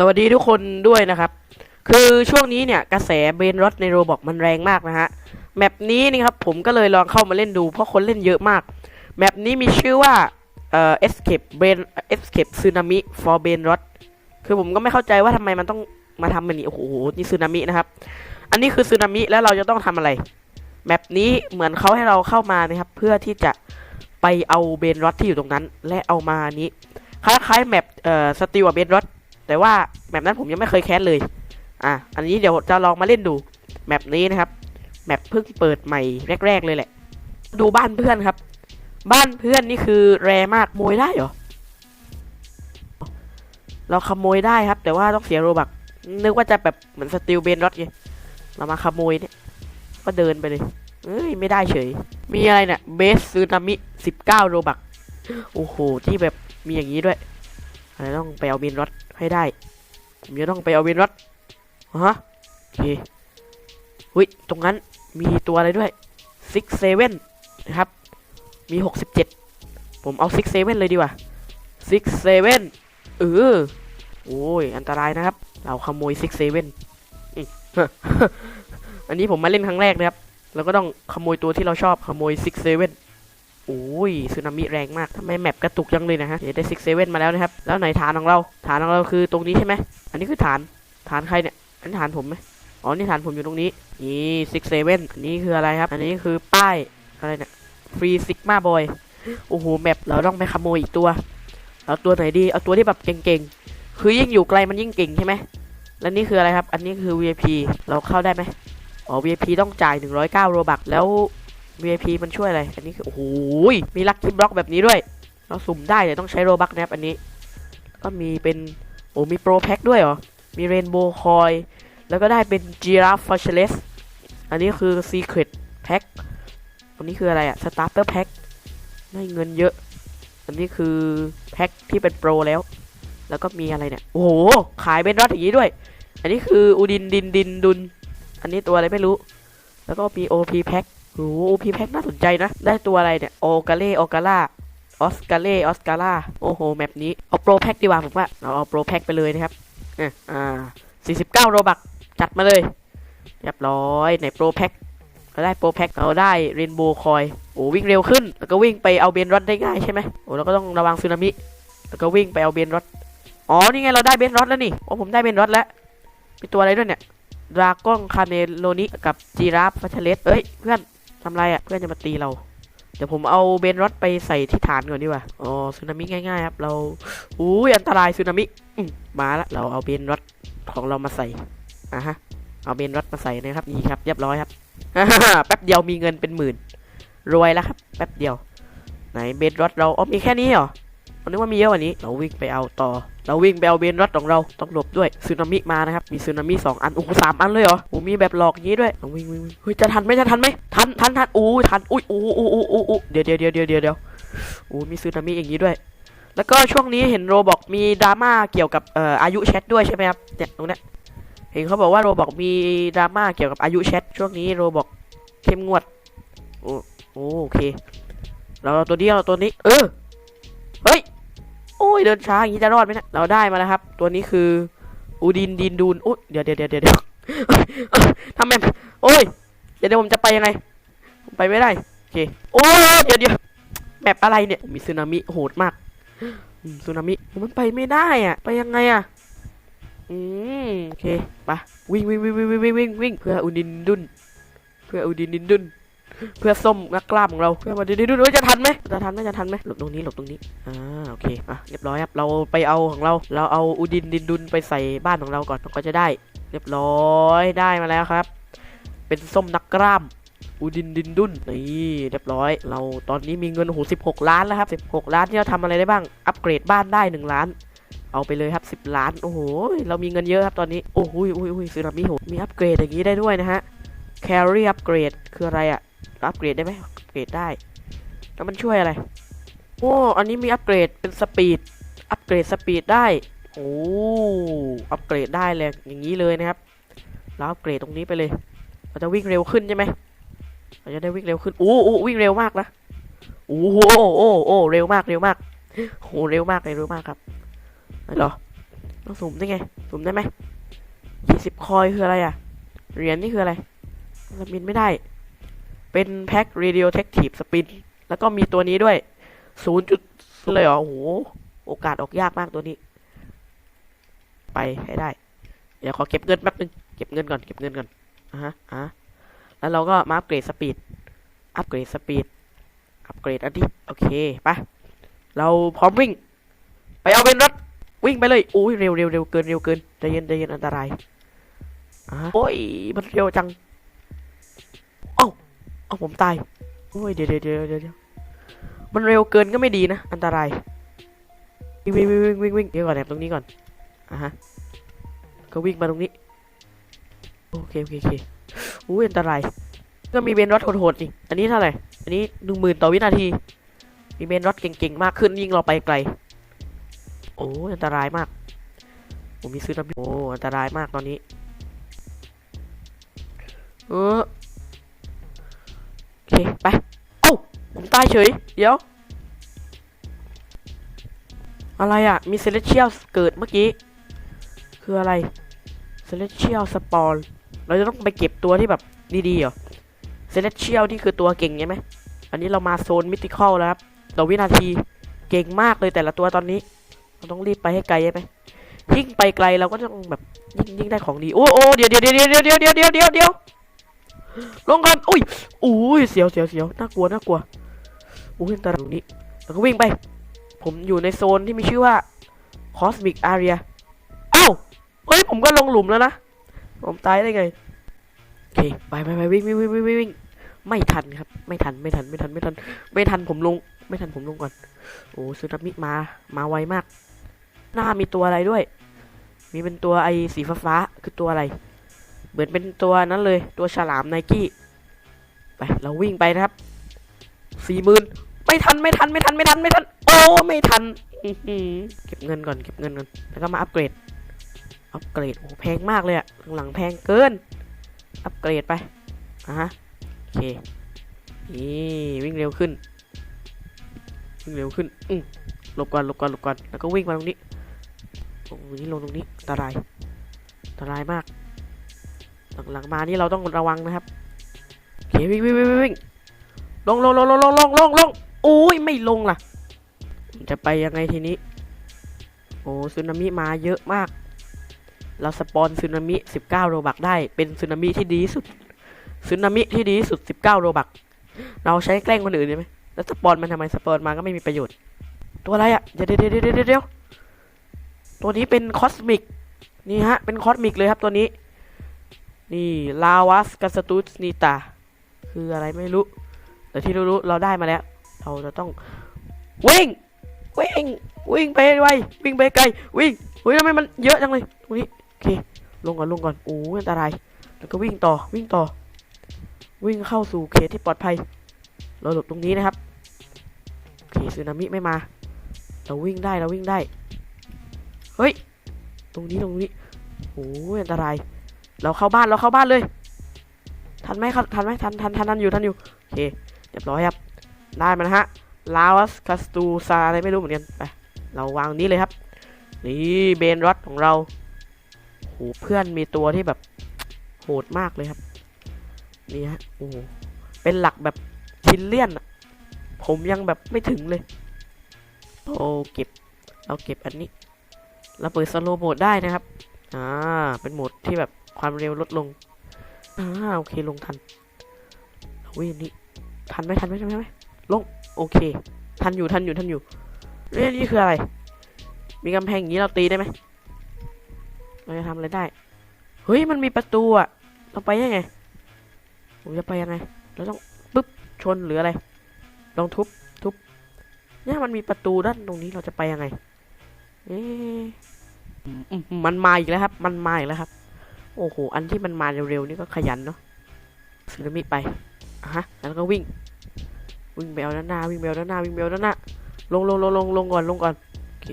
สวัสดีทุกคนด้วยนะครับ คือช่วงนี้เนี่ยกระแสเบนรถในโรบอกมันแรงมากนะฮะ แมปนี้นี่ครับผมก็เลยลองเข้ามาเล่นดูเพราะคนเล่นเยอะมาก แมปนี้มีชื่อว่าเอ่อ escape brain escape tsunami for brain rot คือผมก็ไม่เข้าใจว่าทำไมมันต้องมาทำแบบนี้ โอ้โห นี่สึนามินะครับ อันนี้คือสึนามิแล้วเราจะต้องทำอะไร แมปนี้เหมือนเขาให้เราเข้ามานะครับ เพื่อที่จะไปเอาเบนรอตที่อยู่ตรงนั้น และเอามานี้คล้ายๆแมปเอ่อสติวเบนรอต แต่ว่าแมปนั้นผมยังไม่เคยแคสเลย อะ อันนี้เดี๋ยวจะลองมาเล่นดู แมปนี้นะครับ แมปเพิ่งเปิดใหม่แรก ๆ เลยแหละ ดูบ้านเพื่อนครับ บ้านเพื่อนนี่คือแรมากขโมยได้เหรอ เราขโมยได้ครับ แต่ว่าต้องเสียโรบัก นึกว่าจะแบบเหมือนสติลเบนรอตไง เรามาขโมยเนี่ย ก็เดินไปเลย เอ้ยไม่ได้เฉย มีอะไรเนี่ยเบสซูนามิสิบเก้าโรบัก โอ้โห ที่แบบมีอย่างนี้ด้วย อะไรต้องไปเอาเบนรอตให้ได้ ผมจะต้องไปเอาเบนรอตฮะโอเคหุ้ยตรงนั้นมีตัวอะไรด้วยซิกเซเว่นนะครับ มีหกสิบเจ็ดผมเอาซิกเซเว่นเลยดีกว่าซิกเซเว่นเออโอ้ยอันตรายนะครับ เราขโมยซิกเซเว่นอันนี้ผมมาเล่นครั้งแรกนะครับเราก็ต้องขโมยตัวที่เราชอบขโมยซิกเซเว่น โอ้ยสึนามิแรงมากทำไมแมปกระตุกจังเลยนะฮะเดี๋ยวได้ซิกเซเว่นมาแล้วนะครับ แล้วไหนฐานของเรา ฐานของเราคือตรงนี้ใช่ไหม อันนี้คือฐาน ฐานใครเนี่ย อันนฐานผมไหมอ๋อ นี่ฐานผมอยู่ตรงนี้ นี่ซิกเซเว่นอันนี้คืออะไรครับ อันนี้คือป้ายอะไรเนี่ย ฟรีซิกมาบอย โอ้โห แมปเราต้องไปขโมยอีกตัว เอาตัวไหนดี เอาตัวที่แบบเก่งๆ คือยิ่งอยู่ไกลมันยิ่งเก่งใช่ไหม แล้วนี่คืออะไรครับ อันนี้คือ VIP เราเข้าได้ไหมอ๋อ VIP ต้องจ่าย 109โรบักแล้ว VIP มันช่วยอะไร อันนี้คือ โอ้โหยมีลัคกี้บล็อกแบบนี้ด้วย เราสุ่มได้แต่ต้องใช้โรบักนะครับอันนี้ ก็มีเป็น โอ้มีโปรแพ็คด้วยเหรอ มีเรนโบว์คอย แล้วก็ได้เป็น Giraffe f o r t u n e s อันนี้คือ Secret Pack อันนี้คืออะไรอะ Starter Pack ได้เงินเยอะ อันนี้คือแพ็คที่เป็นโปรแล้ว แล้วก็มีอะไรเนี่ย โอ้โห ขายเป็นรถอย่างนี้ด้วย อันนี้คืออูดินดินดินดุน อันนี้ตัวอะไรไม่รู้ แล้วก็มี OP Pack โอ้โห OP Pack น่าสนใจนะ ได้ตัวอะไรเนี่ย โอกาเล่โอกาล่าออสกาเล่ออสกาล่าโอ้โห แมปนี้ เอาโปรแพ็คดีกว่าผมว่า เราเอาโปรแพ็คไปเลยนะครับอะอ่า49โรบักจัดมาเลย เรียบร้อยในโปรแพ็คเราได้โปรแพ็คเราได้เรนโบว์คอย โอ้วิ่งเร็วขึ้น แล้วก็วิ่งไปเอาเบนรอดได้ง่ายใช่ไหมโอ้แล้วก็ต้องระวังสึนามิ แล้วก็วิ่งไปเอาเบนรอดอ๋อ นี่ไงเราได้เบนรอดแล้วนี่ โอ้ผมได้เบนรอดแล้ว มีตัวอะไรด้วยเนี่ย ดราก้อนคาเนโลนิกับจีราฟฟัชเลสเอ้ยเพื่อน ทำไรอะ่ะเพื่อนจะมาตีเรา เดี๋ยวผมเอาเบนรอดไปใส่ที่ฐานก่อนดีกว่าอ๋อสึนามิง่ายๆครับ เราอุ้ยอันตรายสึนามิมมาละเราเอาเบนรอดของเรามาใส่อะฮะเอาเบนรอดมาใส่นะครับนี่ครับเรียบร้อยครับแป๊บเดียวมีเงินเป็นหมื่น รวยแล้วครับ แป๊บเดียว ไหนเบนรอดเราอ๋อมีแค่นี้เหรอผมนึกว่ามีเยอะกว่านี้ เราวิ่งไปเอาต่อ เราวิ่งไปเอาเบนรอดของเราต้องหลบด้วยสึนามิมานะครับ มีสึนามิสองอันโอ้โหสามอันเลยเหรอโอ้มีแบบหลอกอย่างนี้ด้วยเราวิ่งวิ่งวิ่งเฮ้ยจะทันไหมจะทันไหมทันทันทันอู้ทันอุ้ยอู้อู้อู้อู้อู้เดี๋ยวเดี๋ยวเดี๋ยวเดี๋ยวเดี๋ยวโอ้มีสึนามิอย่างนี้ด้วย แล้วก็ช่วงนี้เห็นโรบอกมีดราม่าเกี่ยวกับเอ่ออายุแชทด้วยใช่ไหมครับเนี่ยตรงเนี้ยเห็นเขาบอกว่าโรบอกมีดราม่าเกี่ยวกับอายุแชทช่วงนี้โรบอกเข้มงวดโอ้โอเคเราเอาตัวนี้เราตัวนี้ เออ เฮ้ย โอ้ยเดินช้าอย่างนี้จะรอดไหมนะเราได้มาแล้วครับ ตัวนี้คือ อูดินดินดูนอุ้ยเดี๋ยวเดี๋ยวเดี๋ยวเดี๋ยวทำแบบโอ้ยเดี๋ยวผมจะไปยังไงไปไม่ได้โอเคโอ้ยเดี๋ยวเดี๋ยวแบบอะไรเนี่ยมีสึนามิโหดมากสึนามิมันไปไม่ได้อะ ไปยังไงอะอืมโอเคไปวิ่งวิ่งวิ่งวิ่งวิ่งวิ่งวิ่งเพื่ออูดินดุนเพื่ออูดินดินดุน เพื่อส้มนักกล้ามของเราเพื่อมาดินดินดุนจะทันไหมจะทันไหมจะทันไหมหลบตรงนี้หลบตรงนี้อ่าโอเคอะเรียบร้อยครับเราไปเอาของเรา เราเอาอูดินดินดุนไปใส่บ้านของเราก่อนก็จะได้ เรียบร้อยได้มาแล้วครับ เป็นส้มนักกล้ามอูดินดินดุนนี่เรียบร้อย เราตอนนี้มีเงินโหสิบหกล้านแล้วครับสิบหกล้านที่เราทำอะไรได้บ้างอัปเกรดบ้านได้หนึ่งล้านเอาไปเลยครับสิบล้าน โอ้โห เรามีเงินเยอะครับตอนนี้ โอ้โหอุ้อุ้ยซึนามิโหมีอัปเกรดอย่างนี้ได้ด้วยนะฮะ carry upgrade คืออะไรอะ อัปเกรดได้ไหมอัปเกรดได้ แล้วมันช่วยอะไร โอ้ อันนี้มีอัปเกรดเป็นสปีด อัปเกรดสปีดได้ โอ้ อัปเกรดได้เลย อย่างนี้เลยนะครับเราอัปเกรดตรงนี้ไปเลย เราจะวิ่งเร็วขึ้นใช่ไหมเราจะได้วิ่งเร็วขึ้น โอ้โอ้วิ่งเร็วมากนะ โอ้โหโอ้โอ้เร็วมาก เร็วมากโอ้เร็วมากเลยเร็วมากครับเหรอต้องสุ่มได้ไง สุ่มได้ไหมยี่สิบคอยคืออะไรอะ เหรียญนี่คืออะไรสปินไม่ได้ เป็นแพ็ค radioactive spin แล้วก็มีตัวนี้ด้วยศูนย์จุดเลยเหรอโอ้โห โอกาสออกยากมากตัวนี้ ไปให้ได้ เดี๋ยวขอเก็บเงินแป๊บนึง เก็บเงินก่อน เก็บเงินก่อนอะฮะอะแล้วเราก็มาอัปเกรดสปีด อัปเกรดสปีด อัปเกรดอันนี้ โอเค ไป เราพร้อมวิ่ง ไปเอาเป็นรถ วิ่งไปเลย อุ้ยเร็วเร็วเร็วเกิน เร็วเกินใจเย็นใจเย็นอันตรายอ่าโอ้ย มันเร็วจัง เอ้าผมตายโอ้ยเดี๋ยวเดี๋ยวเดี๋ยวเดี๋ยวมันเร็วเกินก็ไม่ดีนะ อันตรายวิ่งวิ่งวิ่งวิ่งวิ่งวิ่งเดี๋ยวก่อนแอบตรงนี้ก่อนอะฮะก็วิ่งมาตรงนี้โอเคโอเคโอเคอุ้ยอันตรายก็มีเบนรถโหดๆนี่อันนี้เท่าไหร่อันนี้หนึ่งหมื่นต่อวินาที มีเบนรถเก่งๆมากขึ้นยิ่งเราไปไกล โอ้ยอันตรายมาก ผมมีซื้อน้ำโอ้อันตรายมากตอนนี้ เออ เค ไป เอ้า ผมตายเฉย เดี๋ยว อะไรอะ มีเซเลเชียลเกิดเมื่อกี้ คืออะไรเซเลเชียลสปอนเราจะต้องไปเก็บตัวที่แบบดีๆเหรอเซเลเชียลนี่คือตัวเก่งใช่ไหม อันนี้เรามาโซนมิติคอลแล้วครับต่อวินาทีเก่งมากเลยแต่ละตัวตอนนี้ เราต้องรีบไปให้ไกลใช่ไหมยิ่งไปไกลเราก็ต้องแบบยิ่งยิ่งได้ของดี โอ้โอ้เดี๋ยวเดี๋ยวเดี๋ยวเดี๋ยวเดี๋ยวเดี๋ยวเดี๋ยวเดี๋ยวเดี๋ยว ลงกันอุ้ยอุ้ยเสียวเสียวเสียวน่ากลัวน่ากลัวอุ้ยอันตรายตรงนี้แล้วก็วิ่งไป ผมอยู่ในโซนที่มีชื่อว่า Cosmic Area เอ้าเฮ้ยผมก็ลงหลุมแล้วนะ ผมตายได้ไงโอเคไปไปไปวิ่งวิ่งวิ่งวิ่งวิ่งไม่ทันครับ ไม่ทันไม่ทันไม่ทันไม่ทัน ไม่ทันผมลง ไม่ทันผมลงก่อน โอ้ซึนามิมามาไวมาก หน้ามีตัวอะไรด้วย มีเป็นตัวไอสีฟ้าฟ้าๆคือตัวอะไร มือนเป็นตัวนั้นเลย ตัวฉลามไนกี้ ไป เราวิ่งไปนะครับ สี่หมื่นไม่ทันไม่ทันไม่ทันไม่ทันไม่ทัน โอ้ ไม่ทัน เก็บเงินก่อนเก็บเงินก่อน แล้วก็มาอัปเกรด อัปเกรด โอ้ แพงมากเลยอะหลังแพงเกิน อัปเกรดไป อะฮะ โอเค นี่วิ่งเร็วขึ้น วิ่งเร็วขึ้น อืมหลบก่อนหลบก่อนหลบก่อน แล้วก็วิ่งมาตรงนี้ ตรงนี้ลงตรงนี้อันตรายอันตรายมาก หลังๆมานี่เราต้องระวังนะครับโอเควิ่งวิ่งวิ่งวิ่งพิงลงลงลงลงลงลงลงลงโอ้ยไม่ลงล่ะ จะไปยังไงทีนี้ โอ้สึนามิมาเยอะมาก เราสปอนสึนามิ 19 โรบักได้ เป็นสึนามิที่ดีสุดสึนามิที่ดีสุด 19 โรบัก เราใช้แกล้งคนอื่นได้ไหมแล้วสปอนมันทำไมสปอนมาก็ไม่มีประโยชน์ ตัวอะไรอะ เดี๋ยวเดี๋ยวเดี๋ยวเดี๋ยวเดี๋ยวตัวนี้เป็นคอสมิก นี่ฮะ เป็นคอสมิกเลยครับตัวนี้ นี่ลาวัสกัสตูสนิตาคืออะไรไม่รู้ แต่ที่รู้ๆเราได้มาแล้ว เราจะต้องวิ่งวิ่งวิ่งไปไววิ่งไปไกลวิ่งเฮ้ยทำไมมันเยอะจังเลยตรงนี้โอเคลงก่อนลงก่อนโอ้ยอันตรายแล้วก็วิ่งต่อวิ่งต่อ วิ่งเข้าสู่เขตที่ปลอดภัย เราหลบตรงนี้นะครับโอเคสึนามิไม่มา เราวิ่งได้เราวิ่งได้เฮ้ยตรงนี้ตรงนี้โอ้ยอันตราย เราเข้าบ้านเราเข้าบ้านเลย ทันไหมครับทันไหมทันทันทันทันอยู่ทันอยู่โอเคเรียบร้อยครับ ได้มานะฮะลาวัสคาสตูซาอะไรไม่รู้เหมือนกันไปเราวางนี้เลยครับ นี่เบนรอดของเราโหเพื่อนมีตัวที่แบบโหดมากเลยครับนี่ฮะโอ้เป็นหลักแบบชินเลียนอะผมยังแบบไม่ถึงเลยโอ้เก็บเราเก็บอันนี้เราเปิดสโลโหมดได้นะครับ อ่า เป็นโหมดที่แบบ ความเร็วลดลงอ่าโอเคลงทันเวิ่งนี้ทันไหมทันไหมทันไหมลงโอเค ทันอยู่ทันอยู่ทันอยู่เรื่องนี้คืออะไร มีกำแพงอย่างนี้เราตีได้ไหมเราจะทำอะไรได้ เฮ้ยมันมีประตูอะเราไปยังไงผมจะไปยังไงเราต้องปึ๊บชนหรืออะไร ลองทุบทุบเนี่ยมันมีประตูด้านตรงนี้เราจะไปยังไงเอ๊ะมันมาอีกแล้วครับ มันมาอีกแล้วครับ โอ้โห อันที่มันมาเร็วๆนี่ก็ขยันเนาะสึนามิไปอะฮะ แล้วก็วิ่ง วิ่งไปเอาด้านหน้า วิ่งไปเอาด้านหน้า วิ่งไปเอาด้านหน้า ลงลงลงลงลงก่อน ลงก่อน โอเค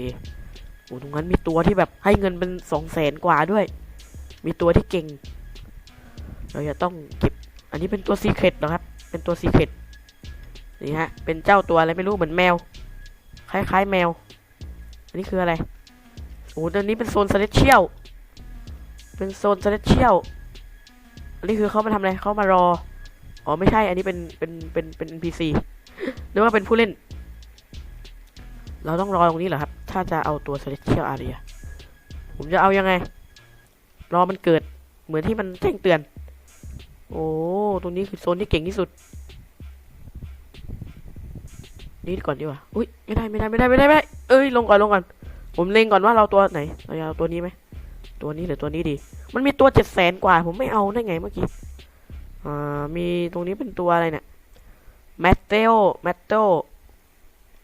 โอ้ตรงนั้นมีตัวที่แบบให้เงินเป็นสองแสนกว่าด้วย มีตัวที่เก่ง เราจะต้องเก็บ อันนี้เป็นตัวซีเครตเหรอครับ เป็นตัวซีเครตนี่ฮะ เป็นเจ้าตัวอะไรไม่รู้เหมือนแมว คล้ายๆแมว อันนี้คืออะไร โอ้ตอนนี้เป็นโซน celestial เเป็นโซน celestial อันนี้คือเขามาทำอะไรเขามารอ อ๋อไม่ใช่ อันนี้เป็นเป็นเป็นเป็น NPC หรือว่าเป็นผู้เล่น เราต้องรอตรงนี้เหรอครับ ถ้าจะเอาตัว celestial area ผมจะเอายังไง รอมันเกิดเหมือนที่มันแจ้งเตือน โอ้ ตรงนี้คือโซนที่เก่งที่สุด นี่ก่อนดีกว่า อุ้ยไม่ได้ไม่ได้ไม่ได้ไม่ได้ไม่ได้ เอ้ยลงก่อนลงก่อน ผมเล็งก่อนว่าเราตัวไหน เราจะเอาตัวนี้ไหม ตัวนี้หรือตัวนี้ดี มันมีตัวเจ็ดแสนกว่า ผมไม่เอาได้ไงเมื่อกี้อ่ามีตรงนี้เป็นตัวอะไรเนี่ยแมตเตลแมตเตล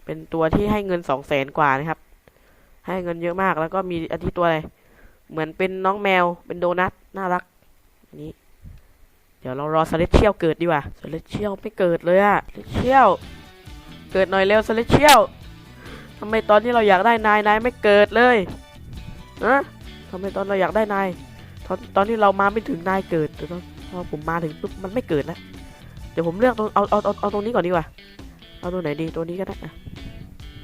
เป็นตัวที่ให้เงินสองแสนกว่านะครับ ให้เงินเยอะมากแล้วก็มีอันที่ตัวอะไร เหมือนเป็นน้องแมวเป็นโดนัทน่ารักนี้เดี๋ยวเรารอสเลเชียลเกิดดีกว่าสเลเชียลไม่เกิดเลยอะสเลเชียลเกิดหน่อยเร็วสเลเชียลทำไมตอนที่เราอยากได้นายนายไม่เกิดเลยนะ ทำไมตอนเราอยากได้นายตอนตอนที่เรามาไม่ถึงนายเกิดแต่ตอนพอผมมาถึงปุ๊บมันไม่เกิดแล้วเดี๋ยวผมเลือกตรงเอาเอาเอาเอาตรงนี้ก่อนดีกว่า เอาตัวไหนดีตัวนี้ก็ได้อะ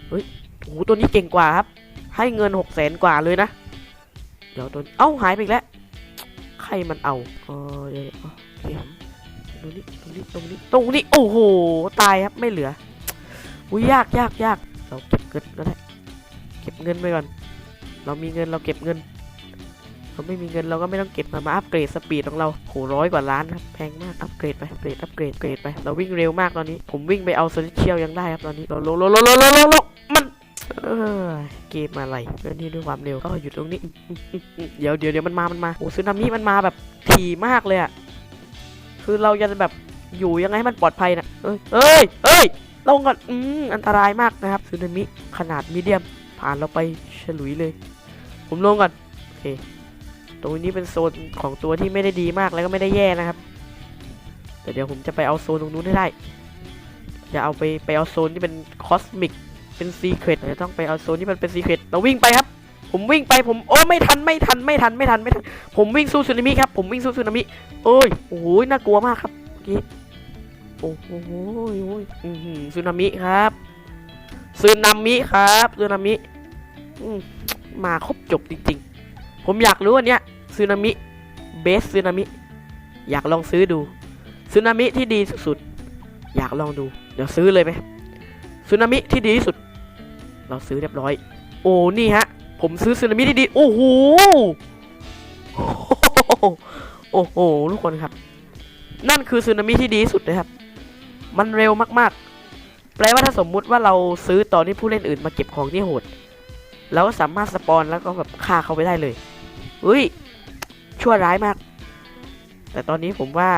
เฮ้ยโอ้โหตัวนี้เก่งกว่าครับ ให้เงินหกแสนกว่าเลยนะเดี๋ยวตัวเอ้าหายไปอีกแล้วใครมันเอาเออเดี๋ยวเดี๋ยวเอาโอเคตรงนี้ตรงนี้ตรงนี้ตรงนี้โอ้โหตายครับไม่เหลืออุ้ยยากยากยากเราเก็บเงินก็ได้เก็บเงินไปก่อน เรามีเงินเราเก็บเงิน เราไม่มีเงินเราก็ไม่ต้องเก็บมามาอัปเกรดสปีดของเราโหร้อยกว่าล้านครับแพงมากอัปเกรดไปอัปเกรดอัปเกรดเกรดไปเราวิ่งเร็วมากตอนนี้ ผมวิ่งไปเอาโซลิเชียลยังได้ครับตอนนี้เราลงลงลงลงลงลงมันเกมอะไรเรื่องนี้ด้วยความเร็วก็หยุดตรงนี้ เดี๋ยวเดี๋ยวเดี๋ยวมันมามันมาโอ้ซึนามิมันมาแบบถี่มากเลยอะคือเราจะแบบอยู่ยังไงให้มันปลอดภัยนะเอ้ยเอ้ยเอ้ยลงก่อนอืมอันตรายมากนะครับซึนามิขนาดมีเดียมผ่านเราไปฉลุยเลย ผมลงก่อนโอเค ตรงนี้เป็นโซนของตัวที่ไม่ได้ดีมากแล้วก็ไม่ได้แย่นะครับแต่เดี๋ยวผมจะไปเอาโซนตรงนู้นให้ได้จะเอาไปไปเอาโซนที่เป็นคอสมิกเป็นซีเครตจะต้องไปเอาโซนที่มันเป็นซีเครตเราวิ่งไปครับ ผมวิ่งไปผมโอ้ไม่ทันไม่ทันไม่ทันไม่ทันไม่ทันผมวิ่งสู้สึนามิครับผมวิ่งสู้สึนามิโอ้ยโอ้โหน่ากลัวมากครับเมื่อกี้โอ้โหโอ้ยอืมสึนามิครับสึนามิครับสึนามิมาครบจบจริง ผมอยากรู้อันเนี้ยสึนามิเบสสึนามิอยากลองซื้อดูสึนามิที่ดีสุดๆอยากลองดู เดี๋ยวซื้อเลยไหมสึนามิที่ดีที่สุด เราซื้อเรียบร้อย โอ้นี่ฮะ ผมซื้อสึนามิที่ดีโอ้โหโอ้โหทุกคนครับ นั่นคือสึนามิที่ดีที่สุดเลยครับ มันเร็วมากๆ แปลว่าถ้าสมมุติว่าเราซื้อตอนที่ผู้เล่นอื่นมาเก็บของที่โหดเราก็สามารถสปอนแล้วก็แบบฆ่าเขาไปได้เลย เฮ้ยชั่วร้ายมาก แต่ตอนนี้ผมว่า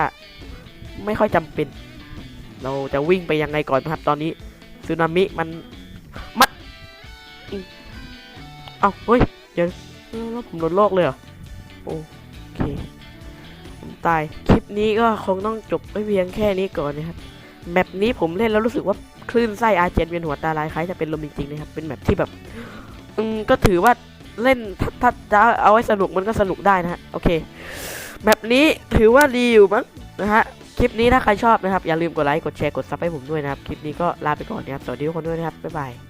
ไม่ค่อยจำเป็น เราจะวิ่งไปยังไงก่อนนะครับ ตอนนี้สึนามิมันมัดเอ้าเฮ้ยเดี๋ยวเอ้าแล้วผมโดนโลกเลยเหรอโอเคผมตายคลิปนี้ก็คงต้องจบไว้เพียงแค่นี้ก่อนนะครับแมปนี้ผมเล่นแล้วรู้สึกว่าคลื่นไส้อาเจนเวียนหัวตาลายคล้ายจะเป็นลมจริงๆนะครับเป็นแมปที่แบบ อืมก็ถือว่า เล่นถ้าถ้าจะเอาไว้สนุกมันก็สนุกได้นะฮะ โอเคแมปนี้ถือว่าดีอยู่มั้งนะฮะ คลิปนี้ถ้าใครชอบนะครับ อย่าลืมกดไลค์ กดแชร์ กดซับให้ผมด้วยนะครับ คลิปนี้ก็ลาไปก่อนนะครับ สวัสดีทุกคนด้วยนะครับ บ๊ายบาย